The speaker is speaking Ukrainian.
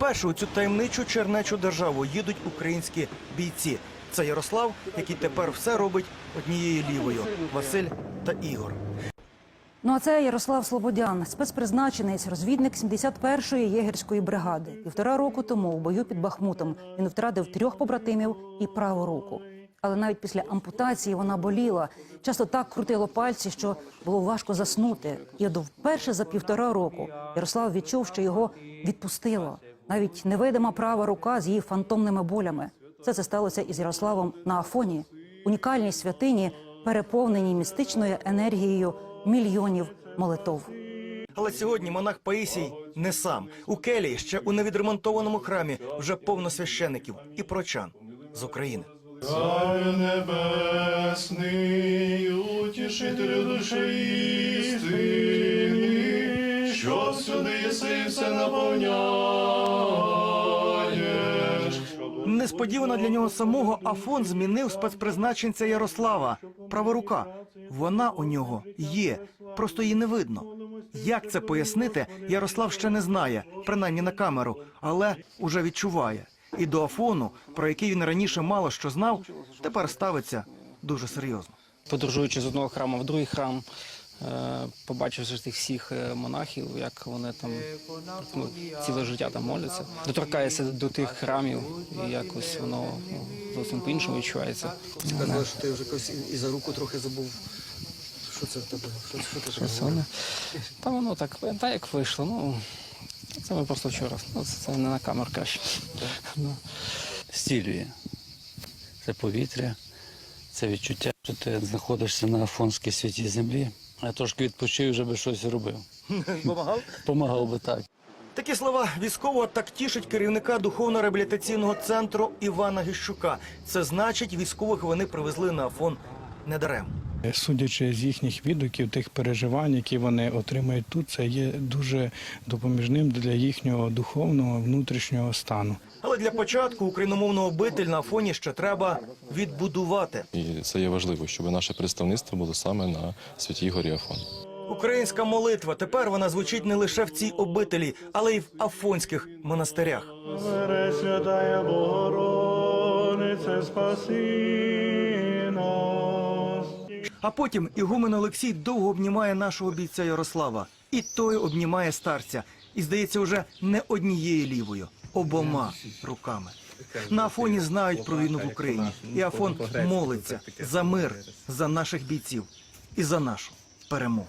Вперше у цю таємничу чернечу державу їдуть українські бійці. Це Ярослав, який тепер все робить однією лівою. Василь та Ігор. Ну а це Ярослав Слободян, спецпризначенець, розвідник 71-ї єгерської бригади. Півтора року тому у бою під Бахмутом він втратив трьох побратимів і праву руку. Але навіть після ампутації вона боліла. Часто так крутило пальці, що було важко заснути. І вперше за півтора року Ярослав відчув, що його відпустило. Навіть невидима права рука з її фантомними болями. Все це сталося із Ярославом на Афоні, унікальній святині, переповненій містичною енергією мільйонів молитов. Але сьогодні монах Паїсій не сам. У келії ще у невідремонтованому храмі вже повно священиків і прочан з України. Царю небесний, утішителю душі істини, що всюди єси все наповняєш. Несподівано для нього самого Афон змінив спецпризначенця Ярослава. Праворука. Вона у нього є, просто її не видно. Як це пояснити, Ярослав ще не знає, принаймні на камеру, але уже відчуває. І до Афону, про який він раніше мало що знав, тепер ставиться дуже серйозно. подорожуючи з одного храму в другий храм, побачивши тих всіх е, монахів, як вони там ну, ціле життя там моляться, доторкається до тих храмів, і якось воно ну, зовсім по-іншому відчувається. Сказали, що ти вже якось і за руку трохи забув. Що це в тебе? Що, що ти Щось воно. Та воно так, та як вийшло. Ну, це ми просто вчора. Ну, це, це не на камеру краще. Ну. стілює. Це повітря, це відчуття, що ти знаходишся на Афонській святій землі. Я трошки відпочив, вже би щось робив. Помагав? Помагав би так. Такі слова військового так тішить керівника духовно-реабілітаційного центру Івана Гіщука. Це значить, військових вони привезли на Афон недаремно. Судячи з їхніх відгуків, тих переживань, які вони отримають тут, це є дуже допоміжним для їхнього духовного внутрішнього стану. Але для початку україномовну обитель на Афоні ще треба відбудувати. І це є важливо, щоб наше представництво було саме на Святій Горі Афон. Українська молитва тепер вона звучить не лише в цій обителі, але й в афонських монастирях. Пересвятає Богородице, спаси нас. А потім ігумен Олексій довго обнімає нашого бійця Ярослава, і той обнімає старця. І здається, вже не однією лівою, обома руками. На Афоні знають про війну в Україні, і Афон молиться за мир, за наших бійців і за нашу перемогу.